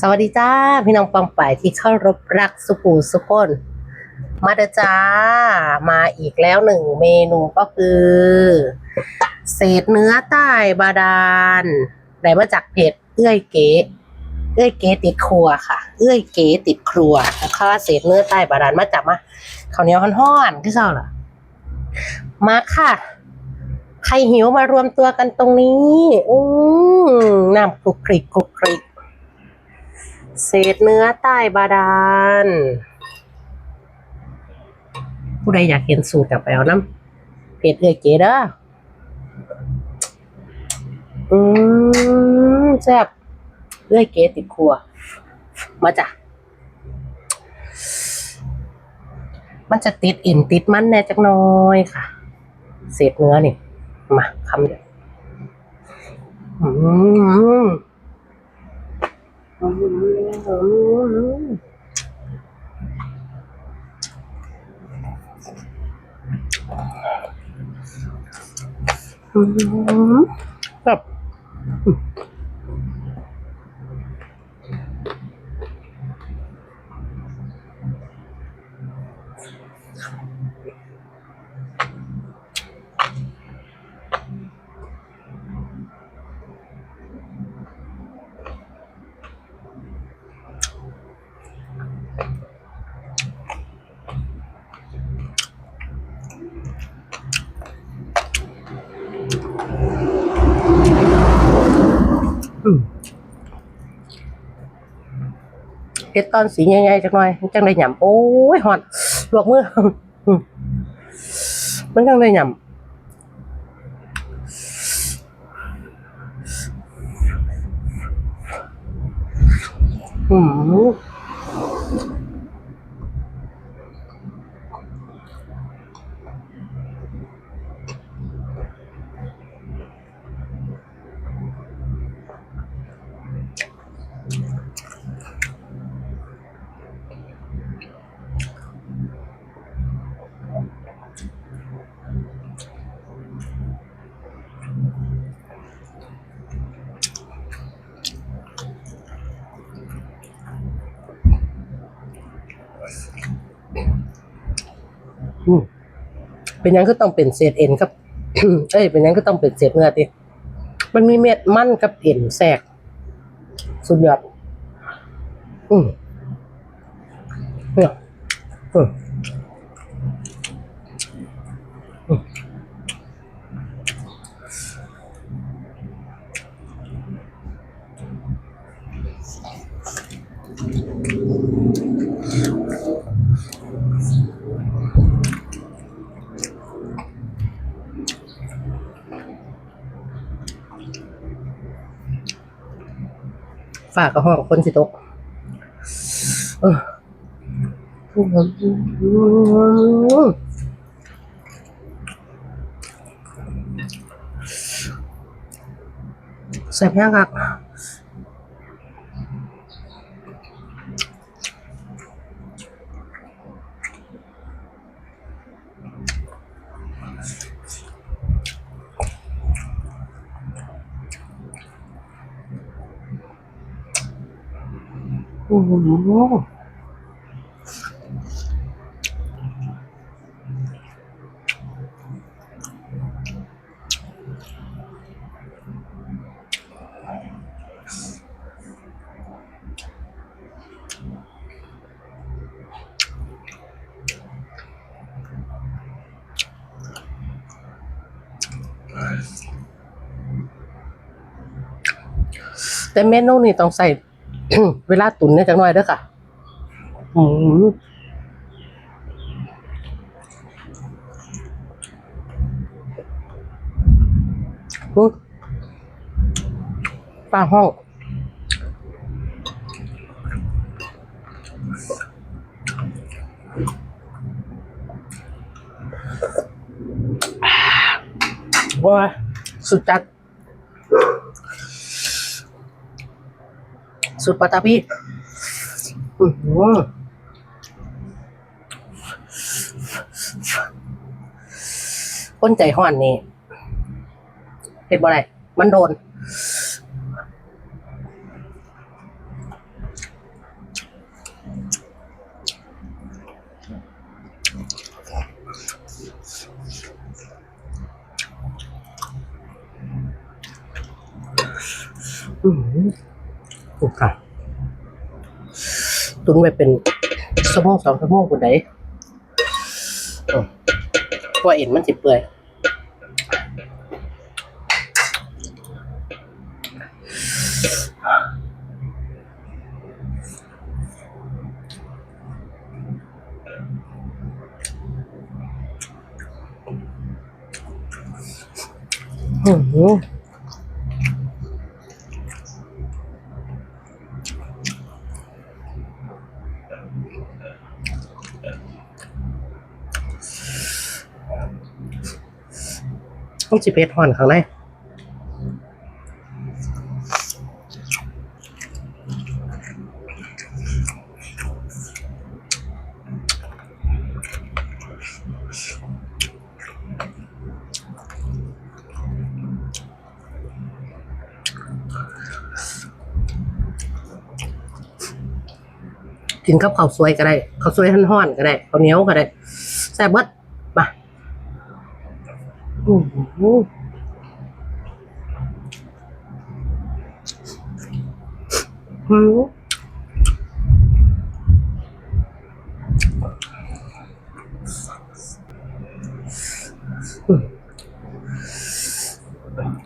สวัสดีจ้า พี่น้องปองป่ายที่เข้ารบรักสุปูสุคน มาเดจ้า มาอีกแล้วหนึ่งเมนูก็คือ เศษเนื้อใต้บาดาลได้มาจากเพจเอื้อยเก๋เอื้อยเก๋ติดครัวค่ะ เอื้อยเก๋ติดครัวนะคะเศษเนื้อใต้บาดาลมาจากมาข้าวเหนียวห้อนๆที่เจ้าล่ะมาค่ะ ใครหิวมารวมตัวกันตรงนี้ อืมน้ำคลุกคลิกคลุกคลิก เศษเนื้อใต้บาดาล ผู้ใดอยากเห็นสูตรกับไปเอาน้ำเพจเอื้อยเก๋เด้ออืมแซ่บเอื้อยเก๋ติดครัว มาจ้ะ มันจะติดเอ็นติดมันแน่จักน้อยค่ะ เศษเนื้อนี่ มาคำเดียวอืมอื ม อืมแบบเฮ็ดตอนสีใหญ่ๆจักหน่อยมันจังได้หยำโอ้ยหอนลวกมืออืมมันจังได้หยำอืมอื เป็นยังก็ต้องเป็นเศษเอ็นครับ เอ้ย เป็นยังก็ต้องเป็นเศษเนื้อติมันมีเม็ดมันกับเอ็นแทรกสุดยอดอืมเนี่ยอืม ฝากกับห้องคนสิตกเออแซ่บยังครับ โอ้โหแต่เมนูนี่ต้องใส่ เวลาตุนเนี่ยจังหน่อยเด้อค่ะอืมปลาห้องว้าสุดจัด สุดปะตาพี่อือหือนใจห่อนนี่เห็นบ่ไรมันโดน อืม โอ้ค่ะตุนไปเป็นชั่วโมงสองชั่วโมงคนไหนอืมเพราะว่าเอ็นมันสิเปื่อยอืมต้ องจิเพชรห่อนข้างในกินกับข้าวสวยก็ได้ข้าวสวยห่อนๆก็ได้ข้าวเหนียวก็ได้แซ่บเบิด มาอืมอืม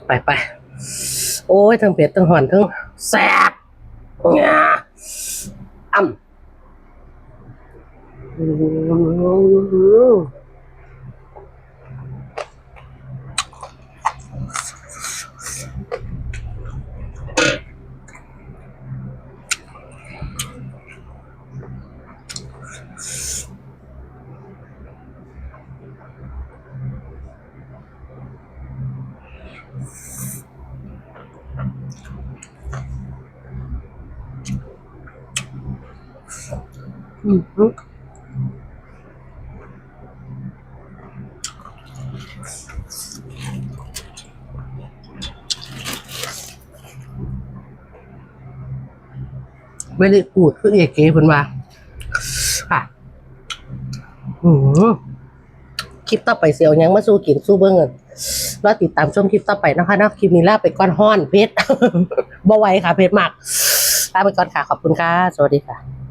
ไปไปโอ้ยทั้งเผ็ดทั้งหอนทั้งแซ่บงาอ่ำ อืมอืมไม่ได้กูดคือเอกเก๋เพิ่นว่าค่ะอืมคลิปต่อไปเสียวยังมาสู้กินสู้เบิ่งกัน รอติดตามชมคลิปต่อไปนะคะนะคลิปนี้ลาไปก่อนห้อนเพชรบ่ไหวค่ะเพชรมากลาไปก่อนค่ะขอบคุณค่ะ สวัสดีค่ะ